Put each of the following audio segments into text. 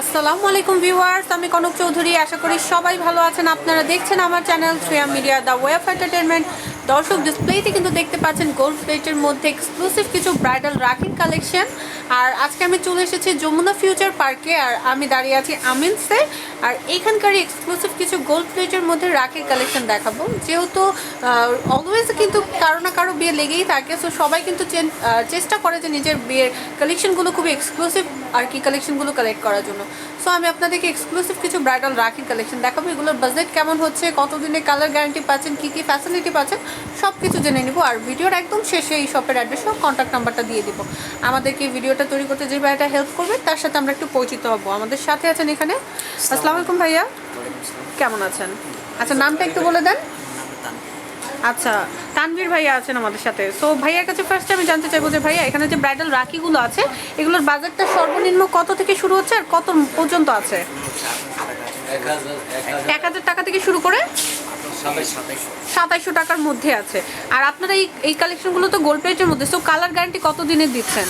আসসালামু আলাইকুম ভিউয়ার্স, আমি কনক চৌধুরী। আশা করি সবাই ভালো আছেন। আপনারা দেখছেন আমার channel Shreya media, the way of entertainment দর্শক ডিসপ্লেতে কিন্তু দেখতে পাচ্ছেন গোল্ড প্লেটের মধ্যে এক্সক্লুসিভ কিছু ব্রাইডাল রাখির কালেকশন আর আজকে আমি চলে এসেছি যমুনা ফিউচার পার্কে, আর আমি দাঁড়িয়ে আছি আমিনসে। আর এখানকার এক্সক্লুসিভ কিছু গোল্ড প্লেটের মধ্যে রাখির কালেকশন দেখাবো। যেহেতু অলওয়েজ কিন্তু কারও না কারও বিয়ে লেগেই থাকে সো সবাই কিন্তু চেষ্টা করে যে নিজের বিয়ের কালেকশনগুলো খুবই এক্সক্লুসিভ আর কি কালেকশনগুলো কালেক্ট করার জন্য। সো আমি আপনাদেরকে এক্সক্লুসিভ কিছু ব্রাইডাল রাখির কালেকশন দেখাবো। এগুলোর বাজেট কেমন হচ্ছে, কতদিনে কালার গ্যারান্টি পাচ্ছেন, কী কী ফ্যাসিলিটি পাচ্ছেন সব কিছু জেনে নিব। আর ভিডিওর একদম শেষে এই শপের অ্যাড্রেস কন্ট্যাক্ট নাম্বারটা দিয়ে দিব। আমাদেরকে এই ভিডিওটা তৈরি করতে যে ভাইয়াটা হেল্প করবে, তার সাথে আমরা একটু পরিচিত হব। আমাদের সাথে আছেন এখানে। আসসালামু আলাইকুম ভাইয়া। কেমন আছেন? আচ্ছা নামটা একটু বলে দেন। আচ্ছা তানভীর ভাইয়া আছেন আমাদের সাথে। সো ভাইয়ার কাছে ফার্স্ট আমি জানতে চাইব যে ভাইয়া, এখানে যে ব্রাইডাল রাখিগুলো আছে, এগুলোর বাজারটা সর্বনিম্ন কত থেকে শুরু হচ্ছে আর কত পর্যন্ত আছে? এক হাজার টাকা থেকে শুরু করে সাতাইশ টাকার মধ্যে আছে। আর আপনারা এই এই কালেকশনগুলো তো গোল্ড প্লেটের মধ্যে সো কালার গ্যারান্টি কত দিনের দিচ্ছেন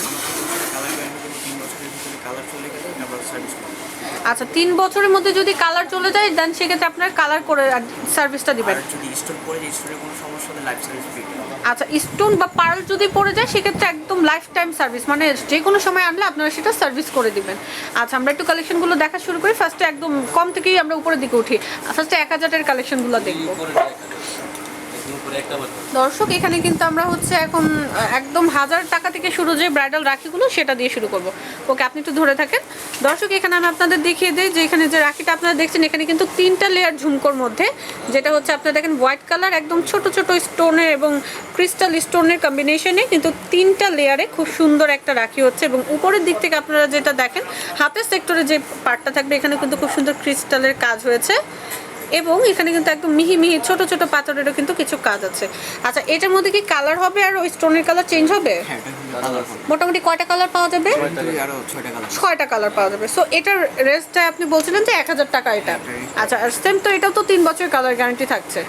কালার চলে গেলে তারপর সার্ভিস আচ্ছা তিন বছরের মধ্যে যদি কালার চলে যায় দেন সেক্ষেত্রে আপনার কালার করে সার্ভিসটা দিবেন। যদি স্টোন পড়ে যায় স্টোনের কোনো সমস্যা হলে লাইফ সার্ভিস ফ্রি আচ্ছা স্টোন বা পার্ল যদি পড়ে যায় সেক্ষেত্রে একদম লাইফ টাইম সার্ভিস মানে যে কোনো সময় আনলে আপনারা সেটা সার্ভিস করে দিবেন। আচ্ছা আমরা একটু কালেকশনগুলো দেখা শুরু করি। ফার্স্টে একদম কম থেকেই আমরা উপরের দিকে উঠি। ফার্স্টে এক হাজারের কালেকশনগুলো দেখব। দর্শক, এখানে কিন্তু আমরা হচ্ছে এখন একদম হাজার টাকা থেকে শুরু যে ব্রাইডাল রাখিগুলো, সেটা দিয়ে শুরু করব। ওকে, আপনি একটু ধরে থাকেন। দর্শক, এখানে আমি আপনাদের দেখিয়ে দিই যে এখানে যে রাখিটা আপনারা দেখছেন, এখানে কিন্তু তিনটা লেয়ার ঝুমকোর মধ্যে, যেটা হচ্ছে আপনারা দেখেন হোয়াইট কালার একদম ছোট ছোট স্টোনের এবং ক্রিস্টাল স্টোনের কম্বিনেশনে কিন্তু তিনটা লেয়ারে খুব সুন্দর একটা রাখি হচ্ছে এবং উপরের দিক থেকে আপনারা যেটা দেখেন, হাতের সেক্টরে যে পার্টটা থাকবে এখানে কিন্তু খুব সুন্দর ক্রিস্টালের কাজ হয়েছে। এবং এখানে কিন্তু একদম মিহি মিহি ছোট ছোট পাথরেরও কিন্তু কিছু কাজ আছে। আচ্ছা এটার মধ্যে কি কালার হবে আর ওই স্টোনের কালার চেঞ্জ হবে? হ্যাঁ মোটামুটি কয়টা কালার পাওয়া যাবে? ছয়টা কালার পাওয়া যাবে। সো এটার রেটটা আপনি বলছিলেন যে এক হাজার টাকা এটা। আচ্ছা আর সেম তো এটাও তো তিন বছর কালার গ্যারান্টি থাকছে।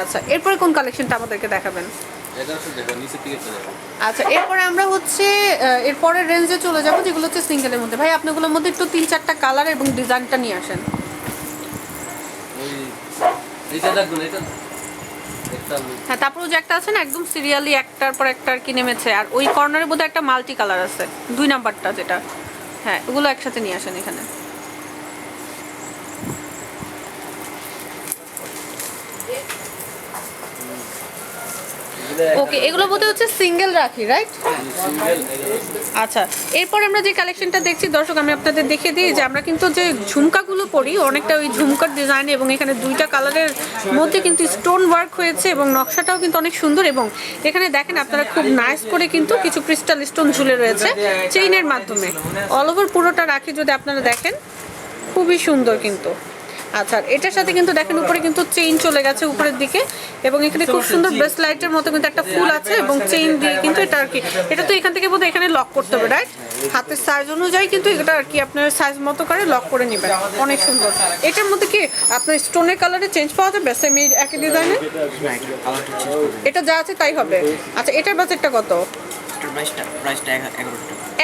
আচ্ছা এরপরে কোন কালেকশনটা আমাদেরকে দেখাবেন? আচ্ছা এরপরে আমরা হচ্ছে এরপরে রেঞ্জে চলে যাব যেগুলো হচ্ছে সিঙ্গেলের মধ্যে। ভাই আপনাগুলোর মধ্যে একটু তিন চারটা কালার এবং ডিজাইনটা নিয়ে আসেন। হ্যাঁ তারপরে যে একটা আছে না, একদম সিরিয়ালি একটার পর একটা আর কি নেমেছে। আর ওই কর্নারের বোধহয় একটা মাল্টি কালার আছে, দুই নাম্বারটা যেটা। হ্যাঁ ওগুলো একসাথে নিয়ে আসেন এখানে। ওকে এগুলো বোধহয় হচ্ছে সিঙ্গেল রাখি রাইট আচ্ছা এরপর আমরা যে কালেকশনটা দেখছি, দর্শক, আমি আপনাদের দেখে দিই যে আমরা কিন্তু যে ঝুমকাগুলো পরি, অনেকটা ওই ঝুমকার ডিজাইন এবং এখানে দুইটা কালারের মধ্যে কিন্তু স্টোন ওয়ার্ক হয়েছে এবং নকশাটাও কিন্তু অনেক সুন্দর এবং এখানে দেখেন আপনারা খুব নাইস করে কিন্তু কিছু ক্রিস্টাল স্টোন ঝুলে রয়েছে চেইনের মাধ্যমে। অল ওভার পুরোটা রাখি যদি আপনারা দেখেন, খুবই সুন্দর কিন্তু। আচ্ছা এটার সাথে কিন্তু দেখেন উপরে কিন্তু চেইন চলে গেছে উপরের দিকে এবং এখানে খুব সুন্দর ব্রেসলাইটের মতো কিন্তু একটা ফুল আছে এবং চেইন দিয়ে কিন্তু এটা আর কি, এটা তো এখান থেকে বোধহয় এখানে লক করতে হবে রাইট হাতের সাইজ অনুযায়ী কিন্তু এটা আর কি আপনার সাইজ মতো করে লক করে নেবেন, অনেক সুন্দর। এটার মধ্যে কি আপনার স্টোনের কালারে চেঞ্জ পাওয়া যাবে সেম একই ডিজাইনে এটা যা আছে তাই হবে। আচ্ছা এটার বাজেটটা কত? প্রাইসটা প্রাইসটা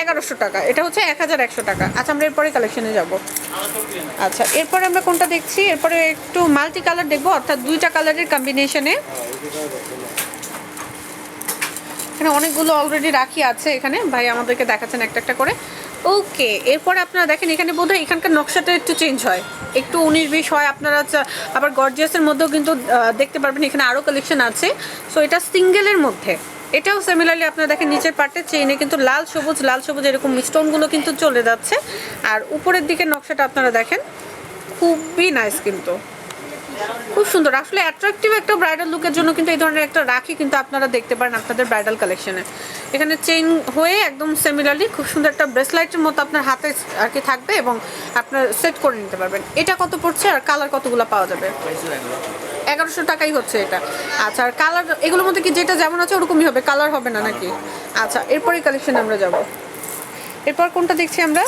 এগারোশো টাকা। এটা হচ্ছে এক হাজার একশো টাকা। আচ্ছা আমরা এরপরে কালেকশনে যাব। আচ্ছা এরপরে আমরা কোনটা দেখছি? এরপরে একটু মাল্টি কালার দেখব, অর্থাৎ দুইটা কালারের কম্বিনেশনে এখানে অনেকগুলো অলরেডি রাখি আছে এখানে। ভাই আমাদেরকে দেখাচ্ছেন একটা একটা করে। ওকে, এরপরে আপনারা দেখেন, এখানে বোধহয় এখানকার নকশাটা একটু চেঞ্জ হয়। একটু উনিশ বিশ হয়, আপনারা আবার গর্জিয়াসের মধ্যেও কিন্তু দেখতে পারবেন, এখানে আরও কালেকশন আছে। সো এটা সিঙ্গেলের মধ্যে। এটাও সিমিলারলি আপনারা দেখেন, নিচের পার্টে চেইনে কিন্তু লাল সবুজ লাল সবুজ এরকম স্টোনগুলো কিন্তু চলে যাচ্ছে। আর উপরের দিকে নকশাটা আপনারা দেখেন, খুবই নাইস কিন্তু। খুব সুন্দর। আসলে অ্যাট্রাকটিভ একটা ব্রাইডাল লুকের জন্য কিন্তু এই ধরনের একটা রাখি কিন্তু আপনারা দেখতে পারেন আপনাদের ব্রাইডাল কালেকশনে এখানে চেইন হয়ে একদম সিমিলারলি খুব সুন্দর একটা ব্রেসলাইটের মতো আপনার হাতে আর কি থাকবে এবং আপনার সেট করে নিতে পারবেন। এটা কত পড়ছে আর কালার কতগুলো পাওয়া যাবে? এগারোশো টাকাই হচ্ছে এটা। আচ্ছা আর কালার এগুলোর মধ্যে কি যেটা যেমন আছে ওরকমই হবে? কালার হবে না নাকি? আচ্ছা এরপরেই কালেকশন আমরা যাব। এরপর কোনটা দেখছি আমরা?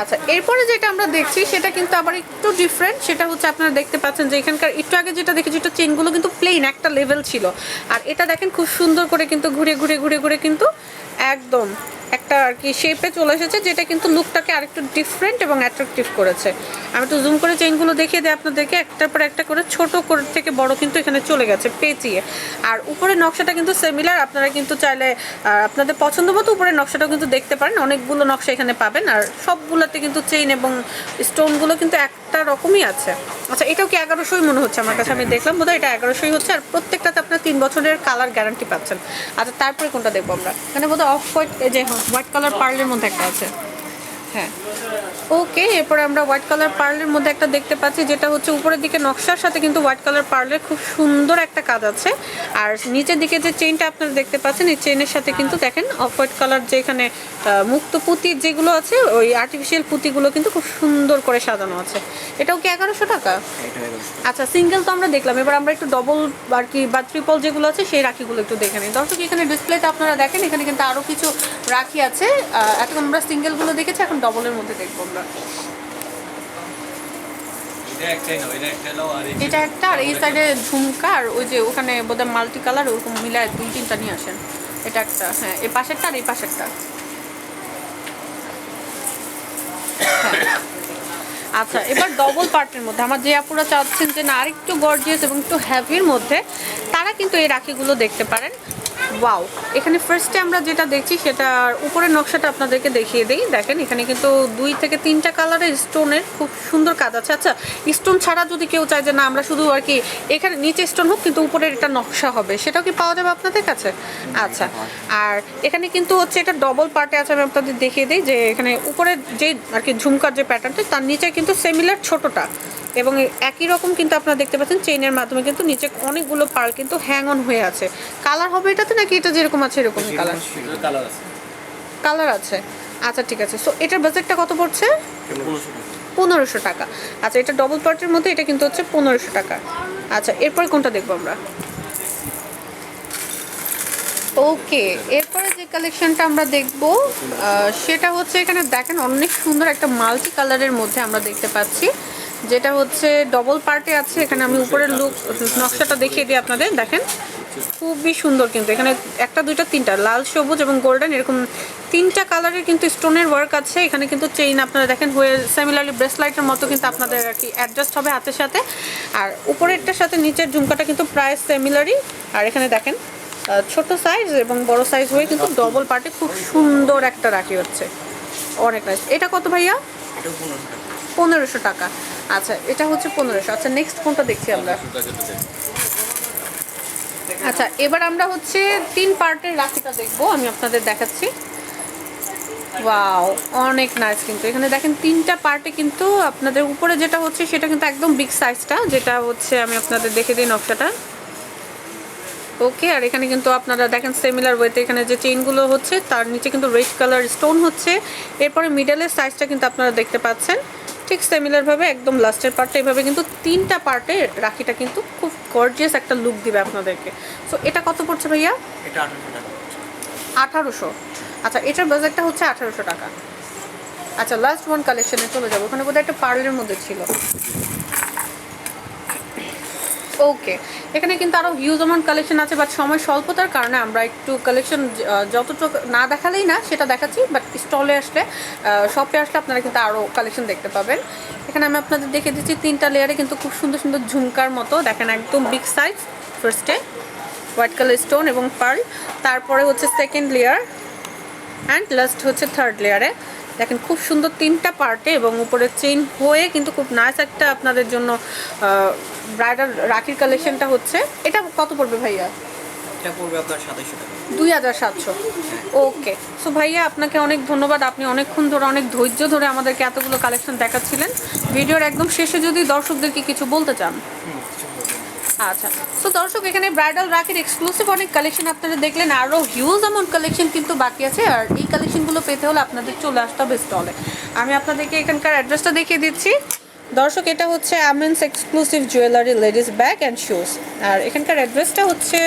আচ্ছা এরপরে যেটা আমরা দেখছি, সেটা কিন্তু আবার একটু ডিফারেন্ট সেটা হচ্ছে আপনারা দেখতে পাচ্ছেন যে এখানকার একটু আগে যেটা দেখেছি এটা চেনগুলো কিন্তু প্লেন একটা লেভেল ছিল। আর এটা দেখেন খুব সুন্দর করে কিন্তু ঘুরে ঘুরে ঘুরে ঘুরে কিন্তু একদম একটা আর কি শেপে চলে এসেছে, যেটা কিন্তু লুকটাকে আরেকটু ডিফারেন্ট এবং অ্যাট্রাকটিভ করেছে। আমি একটু জুম করে চেইনগুলো দেখিয়ে দিই আপনাদেরকে, একটার পর একটা করে ছোট করে থেকে বড় কিন্তু এখানে চলে গেছে, পেঁচিয়ে। আর উপরে নকশাটা কিন্তু সিমিলার আপনারা কিন্তু চাইলে আপনাদের পছন্দ মতো উপরের নকশাটাও কিন্তু দেখতে পারেন। অনেকগুলো নকশা এখানে পাবেন, আর সবগুলোতে কিন্তু চেইন এবং স্টোনগুলো কিন্তু একটা রকমই আছে। আচ্ছা এটাও কি এগারোশোই মনে হচ্ছে? আমার কাছে আমি দেখলাম, বোধহয় এটা এগারোশোই হচ্ছে, আর প্রত্যেকটাতে আপনার তিন বছরের কালার গ্যারান্টি পাচ্ছেন। আচ্ছা তারপরে কোনটা দেখব আমরা? এখানে বোধহয় অফ হোয়াইট এই যে হোয়াইট কালার পার্লের মধ্যে একটা আছে। হ্যাঁ। ওকে এরপরে আমরা হোয়াইট কালার পার্লের মধ্যে একটা দেখতে পাচ্ছি যেটা হচ্ছে উপরের দিকে নকশার সাথে কিন্তু হোয়াইট কালার পার্লের খুব সুন্দর একটা কাজ আছে। আর নিচের দিকে যে চেইনটা আপনারা দেখতে পাচ্ছেন এই চেইনের সাথে কিন্তু দেখেন অফ হোয়াইট কালার যে এখানে মুক্ত পুঁতি যেগুলো আছে ওই আর্টিফিশিয়াল পুঁতিগুলো কিন্তু খুব সুন্দর করে সাজানো আছে। এটাও কি এগারোশো টাকা? আচ্ছা সিঙ্গেল তো আমরা দেখলাম। এবার আমরা একটু ডবল আর কি বা ট্রিপল যেগুলো আছে সেই রাখিগুলো একটু দেখে নিই। দর্শক এখানে ডিসপ্লেতে আপনারা দেখেন এখানে কিন্তু আরও কিছু রাখি আছে। এখন আমরা সিঙ্গেলগুলো দেখেছি এখন ডবলের মধ্যে দেখব আমরা। এটা আর একটা আর এই সাইডে ঝুমকা আর ওই যে ওখানে বোধহয় মাল্টি কালার ওরকম মিলায় দুই তিনটা নিয়ে আসেন। এটা একটা হ্যাঁ এই পাশেরটা আর এই পাশেরটা। হ্যাঁ। আচ্ছা এবার ডবল পার্টের মধ্যে। আমার যে আপুরা চাচ্ছেন যে না আরেকটু গর্জিয়াস এবং একটু হ্যাভির মধ্যে তারা কিন্তু এই রাখিগুলো দেখতে পারেন। ওয়াও এখানে ফার্স্টে আমরা যেটা দেখছি সেটার উপরের নকশাটা আপনাদেরকে দেখিয়ে দিই। দেখেন, এখানে কিন্তু দুই থেকে তিনটা কালারের স্টোনের খুব সুন্দর কাজ আছে। আচ্ছা স্টোন ছাড়া যদি কেউ চায় যে না, আমরা শুধু আর কি এখানে নিচে স্টোন হোক, কিন্তু উপরের এটা নকশা হবে। সেটাও কি পাওয়া যাবে আপনাদের কাছে? আচ্ছা আর এখানে কিন্তু হচ্ছে এটা ডবল পার্টে আছে, আমি আপনাদের দেখিয়ে দিই যে এখানে উপরে যে আর কি ঝুমকার যে প্যাটার্নটা তার নিচে কিন্তু সেমিলার ছোটটা। এবং একই রকম কিন্তু আপনারা দেখতে পাচ্ছেন চেইনের মাধ্যমে কিন্তু নিচে অনেকগুলো পার্ল কিন্তু হ্যাং অন হয়ে আছে। কালার হবে এটাতে নাকি এটা যেরকম আছে এরকমই কালার কালার আছে কালার আছে। আচ্ছা ঠিক আছে। সো এটার বাজেটটা কত পড়ছে? পনেরোশো টাকা। আচ্ছা এটা ডবল পার্টের মধ্যে এটা কিন্তু হচ্ছে পনেরোশো টাকা। আচ্ছা এরপর কোনটা দেখব আমরা? ওকে এরপরে যে কালেকশনটা আমরা দেখব সেটা হচ্ছে এখানে দেখেন অনেক সুন্দর একটা মাল্টি কালারের মধ্যে আমরা দেখতে পাচ্ছি। যেটা হচ্ছে ডবল পার্টে আছে এখানে আমি উপরের লুক নকশাটা দেখিয়ে দিই আপনাদের দেখেন। খুবই সুন্দর কিন্তু এখানে একটা দুইটা তিনটা লাল সবুজ এবং গোল্ডেন এরকম তিনটা কালারের কিন্তু স্টোনের ওয়ার্ক আছে। এখানে কিন্তু চেইন আপনারা দেখেন হয়ে সিমিলারলি ব্রেসলাইটের মতো কিন্তু আপনাদের আর কি অ্যাডজাস্ট হবে হাতের সাথে। আর উপরেরটার সাথে নিচের ঝুমকাটা কিন্তু প্রায় সিমিলারই আর এখানে দেখেন ছোট সাইজ এবং বড় সাইজ হয়ে কিন্তু ডবল পার্টে খুব সুন্দর একটা রাখি হচ্ছে। অনেক নাইস এটা কত ভাইয়া? পনেরোশো টাকা। আচ্ছা এটা হচ্ছে পনেরোশো। আচ্ছা নেক্সট কোনটা দেখছি আমরা? আচ্ছা এবার আমরা হচ্ছে তিন পার্টের রাখিটা দেখব আমি আপনাদের দেখাচ্ছি। ওয়াও অনেক নাইস কিন্তু। এখানে দেখেন তিনটা পার্টে কিন্তু আপনাদের উপরে যেটা হচ্ছে সেটা কিন্তু একদম বিগ সাইজটা যেটা হচ্ছে আমি আপনাদের দেখে দিই নকশাটা। ওকে আর এখানে কিন্তু আপনারা দেখেন সিমিলার ওয়েতে এখানে যে চেইনগুলো হচ্ছে তার নিচে কিন্তু রেড কালার স্টোন হচ্ছে। এরপরে মিডলের সাইজটা কিন্তু আপনারা দেখতে পাচ্ছেন। ঠিক সিমিলারভাবে একদম লাস্টের পার্টটা এভাবে কিন্তু তিনটা পার্টে রাখিটা কিন্তু খুব গর্জিয়াস একটা লুক দিবে আপনাদেরকে। সো এটা কত পড়ছে ভাইয়া? এটা আঠারোশো আচ্ছা এটার বাজেটটা হচ্ছে আঠারোশো টাকা। আচ্ছা লাস্ট ওয়ান কালেকশনে চলে যাব। ওখানে বোধহয় একটা পার্লের মধ্যে ছিল। ওকে এখানে কিন্তু আরও হিউজ অ্যামাউন্ট কালেকশন আছে বাট সময় স্বল্পতার কারণে আমরা একটু কালেকশন যতটুকু না দেখালেই না, সেটা দেখাচ্ছি বাট স্টলে আসলে শপে আসলে আপনারা কিন্তু আরও কালেকশন দেখতে পাবেন। এখানে আমি আপনাদের দেখে দিচ্ছি, তিনটা লেয়ারে কিন্তু খুব সুন্দর সুন্দর ঝুমকার মতো, দেখেন একদম বিগ সাইজ ফার্স্টে হোয়াইট কালার স্টোন এবং পার্ল তারপরে হচ্ছে সেকেন্ড লেয়ার অ্যান্ড লাস্ট হচ্ছে থার্ড লেয়ারে দেখেন খুব সুন্দর তিনটা পার্টে এবং উপরে চেইন হয়ে কিন্তু খুব নাইস একটা আপনাদের জন্য ব্রাইডাল রাখির কালেকশনটা হচ্ছে। এটা কত পড়বে ভাইয়া? এটা পড়বে আপনার সাতাইশশো টাকা। দুই হাজার সাতশো। ওকে সো ভাইয়া আপনাকে অনেক ধন্যবাদ। আপনি অনেকক্ষণ ধরে অনেক ধৈর্য ধরে আমাদেরকে এতগুলো কালেকশন দেখাচ্ছিলেন। ভিডিওর একদম শেষে যদি দর্শকদেরকে কিছু বলতে চান। আচ্ছা। তো দর্শক, এখানে ব্রাইডাল রাখির এক্সক্লুসিভ অনেক কালেকশন আপনারা দেখলেন আরও হিউজ অ্যামাউন্ট কালেকশন কিন্তু বাকি আছে, আর এই কালেকশনগুলো পেতে হলে আপনাদের চলে আসতে হবে স্টলে আমি আপনাদেরকে এখানকার অ্যাড্রেসটা দেখিয়ে দিচ্ছি। দর্শক, এটা হচ্ছে Amen's exclusive jewellery ladies bag and shoes আর এখানকার অ্যাড্রেসটা হচ্ছে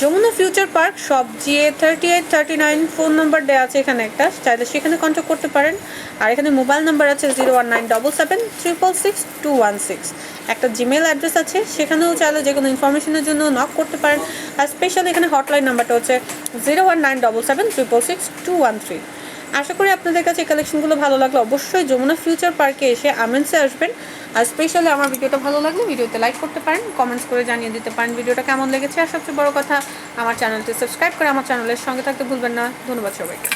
যমুনা ফিউচার পার্ক, সব GA thirty eight thirty nine phone number দেওয়া আছে এখানে একটা। চাইলে সেখানে কন্ট্যাক্ট করতে পারেন। আর এখানে মোবাইল নাম্বার আছে zero one nine double seven triple six two one six একটা জিমেল অ্যাড্রেস আছে, সেখানেও চাইলে যে কোনো ইনফরমেশনের জন্য নক করতে পারেন। আর স্পেশালি এখানে হটলাইন নাম্বারটা হচ্ছে zero one nine double seven triple six two one three আশা করি আপনাদের কাছে এই কালেকশনগুলো ভালো লাগল। অবশ্যই যমুনা ফিউচার পার্কে এসে আমেন্সে আসবেন। আর স্পেশালি আমার ভিডিওটা ভালো লাগলে ভিডিওতে লাইক করতে পারেন কমেন্টস করে জানিয়ে দিতে পারেন ভিডিওটা কেমন লেগেছে। আর সবচেয়ে বড় কথা, আমার চ্যানেলটি সাবস্ক্রাইব করে আমার চ্যানেলের সঙ্গে থাকতে ভুলবেন না। ধন্যবাদ সবাইকে।